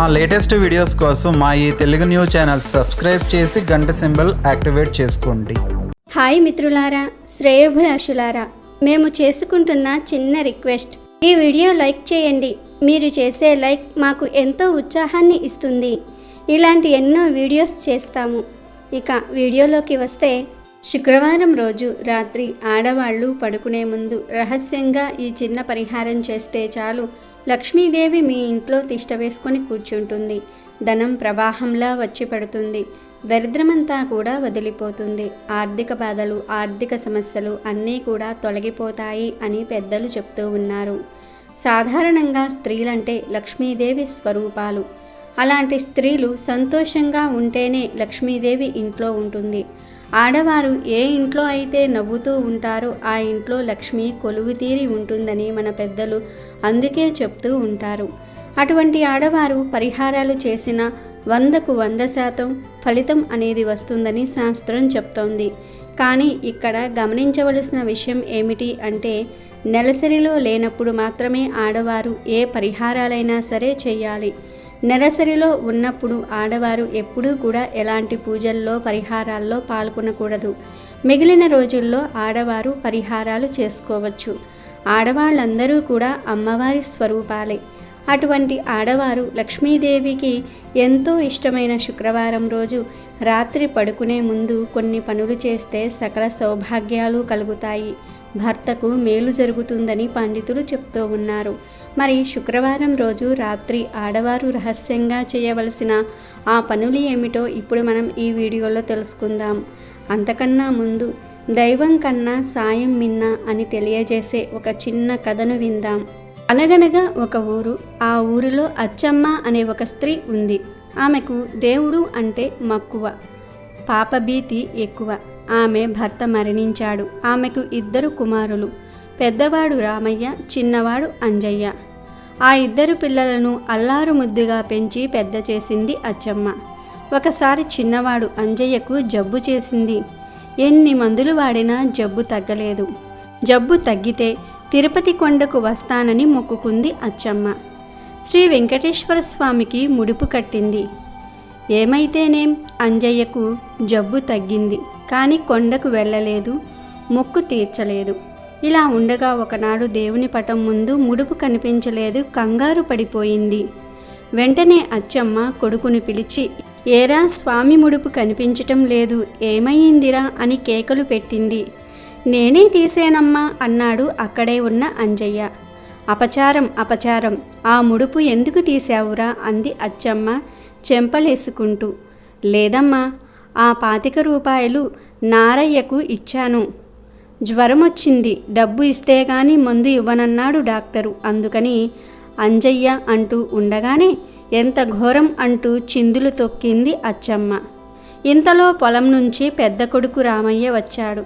మా latest videos కోసం మా ఈ తెలుగు న్యూస్ ఛానల్ సబ్స్క్రైబ్ చేసి గంట సింబల్ యాక్టివేట్ చేసుకోండి. హాయ్ మిత్రులారా శ్రేయోభిలాషులారా మేము చేసుకుంటున్న చిన్న రిక్వెస్ట్. ఈ వీడియో లైక్ చేయండి. మీరు చేసే లైక్ మాకు ఎంతో ఉత్సాహాన్ని ఇస్తుంది. ఇలాంటి ఎన్నో వీడియోస్ చేస్తాము. ఇక వీడియోలోకి వస్తే శుక్రవారం రోజు రాత్రి ఆడవాళ్ళు పడుకునే ముందు రహస్యంగా ఈ చిన్న పరిహారం చేస్తే చాలు. లక్ష్మీదేవి మీ ఇంట్లో తిష్ట వేసుకొని కూర్చుంటుంది. ధనం ప్రవాహంలా వచ్చి పడుతుంది. దరిద్రమంతా కూడా వదిలిపోతుంది. ఆర్థిక బాధలు ఆర్థిక సమస్యలు అన్నీ కూడా తొలగిపోతాయి అని పెద్దలు చెప్తూ ఉన్నారు. సాధారణంగా స్త్రీలంటే లక్ష్మీదేవి స్వరూపాలు. అలాంటి స్త్రీలు సంతోషంగా ఉంటేనే లక్ష్మీదేవి ఇంట్లో ఉంటుంది. ఆడవారు ఏ ఇంట్లో అయితే నవ్వుతూ ఉంటారో ఆ ఇంట్లో లక్ష్మి కొలువు తీరి ఉంటుందని మన పెద్దలు అందుకే చెప్తూ ఉంటారు. అటువంటి ఆడవారు పరిహారాలు చేసిన వందకు వంద శాతం ఫలితం అనేది వస్తుందని శాస్త్రం చెప్తోంది. కానీ ఇక్కడ గమనించవలసిన విషయం ఏమిటి అంటే నెలసరిలో లేనప్పుడు మాత్రమే ఆడవారు ఏ పరిహారాలైనా సరే చేయాలి. నరసరిలో ఉన్నప్పుడు ఆడవారు ఎప్పుడూ కూడా ఎలాంటి పూజల్లో పరిహారాల్లో పాల్గొనకూడదు. మిగిలిన రోజుల్లో ఆడవారు పరిహారాలు చేసుకోవచ్చు. ఆడవాళ్ళందరూ కూడా అమ్మవారి స్వరూపాలే. అటువంటి ఆడవారు లక్ష్మీదేవికి ఎంతో ఇష్టమైన శుక్రవారం రోజు రాత్రి పడుకునే ముందు కొన్ని పనులు చేస్తే సకల సౌభాగ్యాలు కలుగుతాయి. భర్తకు మేలు జరుగుతుందని పండితులు చెప్తూ ఉన్నారు. మరి శుక్రవారం రోజు రాత్రి ఆడవారు రహస్యంగా చేయవలసిన ఆ పనులు ఏమిటో ఇప్పుడు మనం ఈ వీడియోలో తెలుసుకుందాం. అంతకన్నా ముందు దైవం కన్నా సాయం మిన్న అని తెలియజేసే ఒక చిన్న కథను విందాం. అనగనగా ఒక ఊరు ఆ ఊరిలో అచ్చమ్మ అనే ఒక స్త్రీ ఉంది. ఆమెకు దేవుడు అంటే మక్కువ. పాపభీతి ఎక్కువ. ఆమె భర్త మరణించాడు. ఆమెకు ఇద్దరు కుమారులు. పెద్దవాడు రామయ్య చిన్నవాడు అంజయ్య. ఆ ఇద్దరు పిల్లలను అల్లారు ముద్దుగా పెంచి పెద్ద చేసింది అచ్చమ్మ. ఒకసారి చిన్నవాడు అంజయ్యకు జబ్బు చేసింది. ఎన్ని మందులు వాడినా జబ్బు తగ్గలేదు. జబ్బు తగ్గితే తిరుపతి కొండకు వస్తానని మొక్కుకుంది అచ్చమ్మ. శ్రీ వెంకటేశ్వర స్వామికి ముడుపు కట్టింది. ఏమైతేనేం? అంజయ్యకు జబ్బు తగ్గింది. కానీ కొండకు వెళ్ళలేదు మొక్కు తీర్చలేదు. ఇలా ఉండగా ఒకనాడు దేవుని పటం ముందు ముడుపు కనిపించలేదు కంగారు పడిపోయింది. వెంటనే అచ్చమ్మ కొడుకుని పిలిచి ఏరా స్వామి ముడుపు కనిపించటం లేదు. ఏమయ్యిందిరా అని కేకలు పెట్టింది. నేనే తీసేనమ్మా అన్నాడు అక్కడే ఉన్న అంజయ్య. అపచారం అపచారం. ఆ ముడుపు ఎందుకు తీసావురా అంది అచ్చమ్మ. చెంపలేసుకుంటూ లేదమ్మా ఆ పాతిక రూపాయలు నారయ్యకు ఇచ్చాను. జ్వరం వచ్చింది డబ్బు ఇస్తే గాని మందు ఇవ్వనన్నాడు డాక్టరు. అందుకని అంజయ్య అంటూ ఉండగానే ఎంత ఘోరం అంటూ చిందులు తొక్కింది అచ్చమ్మ. ఇంతలో పొలం నుంచి పెద్ద కొడుకు రామయ్య వచ్చాడు.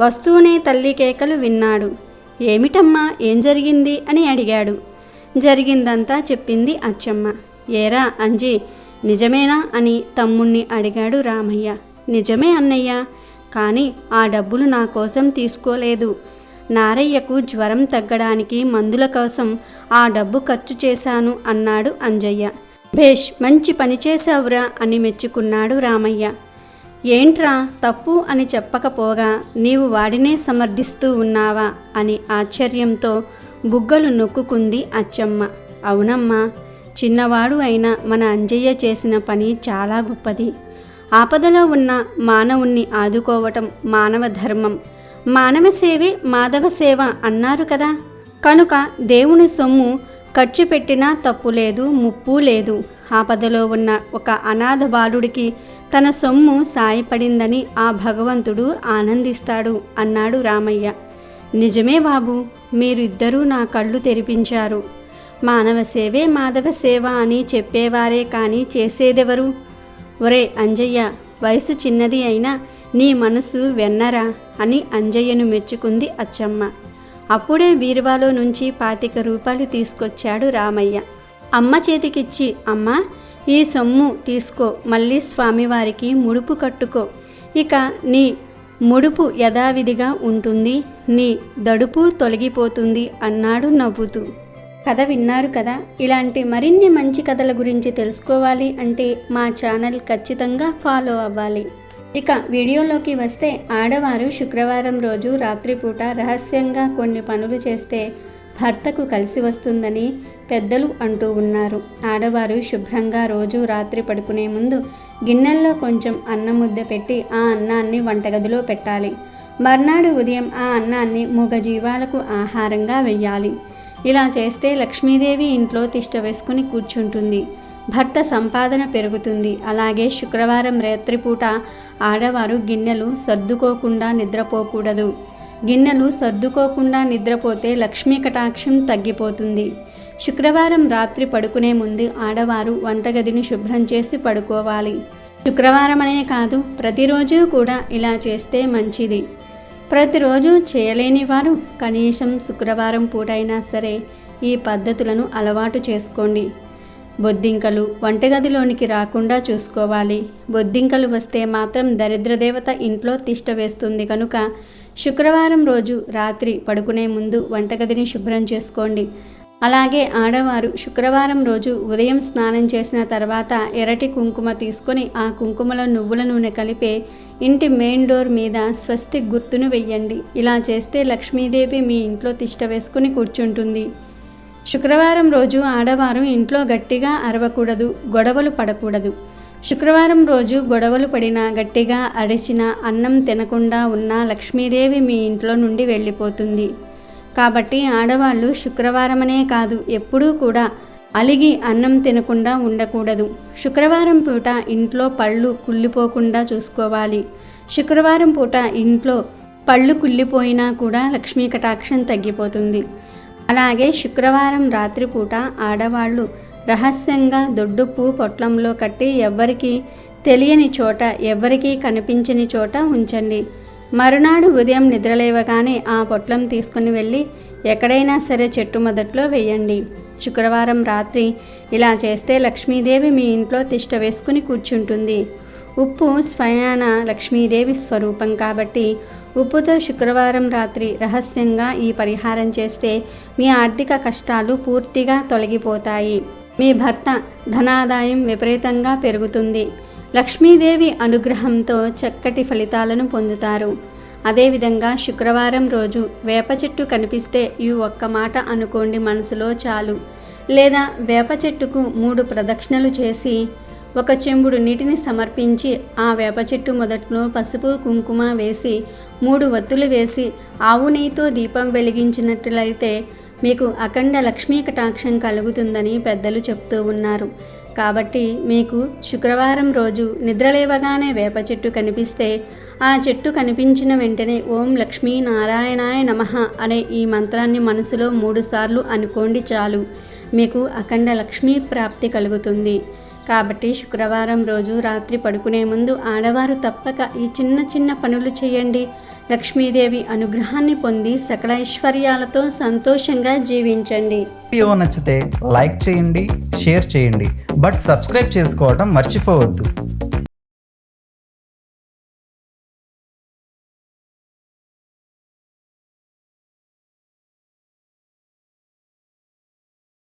వస్తూనే తల్లి కేకలు విన్నాడు. ఏమిటమ్మా ఏం జరిగింది? అని అడిగాడు. జరిగిందంతా చెప్పింది అచ్చమ్మ. ఏరా అంజీ నిజమేనా అని తమ్ముణ్ణి అడిగాడు రామయ్య. నిజమే అన్నయ్య కానీ ఆ డబ్బులు నా కోసం తీసుకోలేదు. నారయ్యకు జ్వరం తగ్గడానికి మందుల కోసం ఆ డబ్బు ఖర్చు చేశాను అన్నాడు అంజయ్య. భేష్ మంచి పని చేశావురా అని మెచ్చుకున్నాడు రామయ్య. ఏంట్రా తప్పు అని చెప్పకపోగా నీవు వాడినే సమర్థిస్తూ ఉన్నావా అని ఆశ్చర్యంతో బుగ్గలు నొక్కుకుంది అచ్చమ్మ. అవునమ్మా చిన్నవాడు అయిన మన అంజయ్య చేసిన పని చాలా గొప్పది. ఆపదలో ఉన్న మానవుణ్ణి ఆదుకోవటం మానవ ధర్మం. మానవ సేవే మాధవ సేవ అన్నారు కదా. కనుక దేవుని సొమ్ము ఖర్చు పెట్టినా తప్పు లేదు ముప్పు లేదు. ఆపదలో ఉన్న ఒక అనాథ బాలుడికి తన సొమ్ము సాయపడిందని ఆ భగవంతుడు ఆనందిస్తాడు అన్నాడు రామయ్య. నిజమే బాబు మీరిద్దరూ నా కళ్ళు తెరిపించారు. మానవ సేవే మాధవ సేవ అని చెప్పేవారే కానీ చేసేదెవరు? ఒరే అంజయ్య వయసు చిన్నది అయినా నీ మనసు వెన్నరా అని అంజయ్యను మెచ్చుకుంది అచ్చమ్మ. అప్పుడే బీరువాలో నుంచి పాతిక రూపాయలు తీసుకొచ్చాడు రామయ్య. అమ్మ చేతికిచ్చి అమ్మ ఈ సొమ్ము తీసుకో మళ్ళీ స్వామివారికి ముడుపు కట్టుకో. ఇక నీ ముడుపు యథావిధిగా ఉంటుంది నీ దడుపు తొలగిపోతుంది అన్నాడు నవ్వుతూ. కథ విన్నారు కదా? ఇలాంటి మరిన్ని మంచి కథల గురించి తెలుసుకోవాలి అంటే మా ఛానల్ ఖచ్చితంగా ఫాలో అవ్వాలి. ఇక వీడియోలోకి వస్తే ఆడవారు శుక్రవారం రోజు రాత్రిపూట రహస్యంగా కొన్ని పనులు చేస్తే భర్తకు కలిసి వస్తుందని పెద్దలు అంటూ ఉన్నారు. ఆడవారు శుభ్రంగా రోజు రాత్రి పడుకునే ముందు గిన్నెల్లో కొంచెం అన్నం ముద్ద పెట్టి ఆ అన్నాన్ని వంటగదిలో పెట్టాలి. మర్నాడు ఉదయం ఆ అన్నాన్ని మూగజీవాలకు ఆహారంగా వెయ్యాలి. ఇలా చేస్తే లక్ష్మీదేవి ఇంట్లో తిష్ట వేసుకుని కూర్చుంటుంది. భర్త సంపాదన పెరుగుతుంది. అలాగే శుక్రవారం రాత్రిపూట ఆడవారు గిన్నెలు సర్దుకోకుండా నిద్రపోకూడదు. గిన్నెలు సర్దుకోకుండా నిద్రపోతే లక్ష్మీ కటాక్షం తగ్గిపోతుంది. శుక్రవారం రాత్రి పడుకునే ముందు ఆడవారు వంటగదిని శుభ్రం చేసి పడుకోవాలి. శుక్రవారం అనే కాదు ప్రతిరోజు కూడా ఇలా చేస్తే మంచిది. ప్రతిరోజు చేయలేని వారు కనీసం శుక్రవారం పూటైనా సరే ఈ పద్ధతులను అలవాటు చేసుకోండి. బొద్దింకలు వంటగదిలోనికి రాకుండా చూసుకోవాలి. బొద్దింకలు వస్తే మాత్రం దరిద్రదేవత ఇంట్లో తిష్ట వేస్తుంది కనుక శుక్రవారం రోజు రాత్రి పడుకునే ముందు వంటగదిని శుభ్రం చేసుకోండి. అలాగే ఆడవారు శుక్రవారం రోజు ఉదయం స్నానం చేసిన తర్వాత ఎరటి కుంకుమ తీసుకొని ఆ కుంకుమలో నువ్వుల నూనె కలిపే ఇంటి మెయిన్ డోర్ మీద స్వస్తి గుర్తును వెయ్యండి. ఇలా చేస్తే లక్ష్మీదేవి మీ ఇంట్లో తిష్ట వేసుకుని కూర్చుంటుంది. శుక్రవారం రోజు ఆడవారు ఇంట్లో గట్టిగా అరవకూడదు గొడవలు పడకూడదు. శుక్రవారం రోజు గొడవలు పడినా గట్టిగా అరిచిన అన్నం తినకుండా ఉన్న లక్ష్మీదేవి మీ ఇంట్లో నుండి వెళ్ళిపోతుంది. కాబట్టి ఆడవాళ్ళు శుక్రవారమనే కాదు ఎప్పుడూ కూడా అలిగి అన్నం తినకుండా ఉండకూడదు. శుక్రవారం పూట ఇంట్లో పళ్ళు కుళ్ళిపోకుండా చూసుకోవాలి. శుక్రవారం పూట ఇంట్లో పళ్ళు కుళ్ళిపోయినా కూడా లక్ష్మీ కటాక్షం తగ్గిపోతుంది. అలాగే శుక్రవారం రాత్రిపూట ఆడవాళ్ళు రహస్యంగా దొడ్డుప్పు పొట్లంలో కట్టి ఎవ్వరికీ తెలియని చోట ఎవ్వరికీ కనిపించని చోట ఉంచండి. మరునాడు ఉదయం నిద్రలేవగానే ఆ పొట్లం తీసుకుని వెళ్ళి ఎక్కడైనా సరే చెట్టు మొదట్లో వేయండి. శుక్రవారం రాత్రి ఇలా చేస్తే లక్ష్మీదేవి మీ ఇంట్లో తిష్ట వేసుకుని కూర్చుంటుంది. ఉప్పు స్వయాన లక్ష్మీదేవి స్వరూపం కాబట్టి ఉప్పుతో శుక్రవారం రాత్రి రహస్యంగా ఈ పరిహారం చేస్తే మీ ఆర్థిక కష్టాలు పూర్తిగా తొలగిపోతాయి. మీ భర్త ధనాదాయం విపరీతంగా పెరుగుతుంది. లక్ష్మీదేవి అనుగ్రహంతో చక్కటి ఫలితాలను పొందుతారు. అదేవిధంగా శుక్రవారం రోజు వేప చెట్టు కనిపిస్తే ఈ ఒక్క మాట అనుకోండి మనసులో చాలు. లేదా వేప చెట్టుకు మూడు ప్రదక్షిణలు చేసి ఒక చెంబుడు నీటిని సమర్పించి ఆ వేప చెట్టు మొదట్లో పసుపు కుంకుమ వేసి మూడు వత్తులు వేసి ఆవు నెయ్యితో దీపం వెలిగించినట్లయితే మీకు అఖండ లక్ష్మీ కటాక్షం కలుగుతుందని పెద్దలు చెప్తూ ఉన్నారు. కాబట్టి మీకు శుక్రవారం రోజు నిద్రలేవగానే వేప చెట్టు కనిపిస్తే ఆ చెట్టు కనిపించిన వెంటనే ఓం లక్ష్మీ నారాయణాయ నమః అనే ఈ మంత్రాన్ని మనసులో మూడుసార్లు అనుకోండి చాలు. మీకు అఖండ లక్ష్మీ ప్రాప్తి కలుగుతుంది. కాబట్టి శుక్రవారం రోజు రాత్రి పడుకునే ముందు ఆడవారు తప్పక ఈ చిన్న చిన్న పనులు చేయండి. లక్ష్మీదేవి అనుగ్రహాన్ని పొంది సకల ఐశ్వర్యాలతో సంతోషంగా జీవించండి. వీడియో నచ్చితే లైక్ చేయండి షేర్ చేయండి. బట్ సబ్స్క్రైబ్ చేసుకోవడం మర్చిపోవద్దు.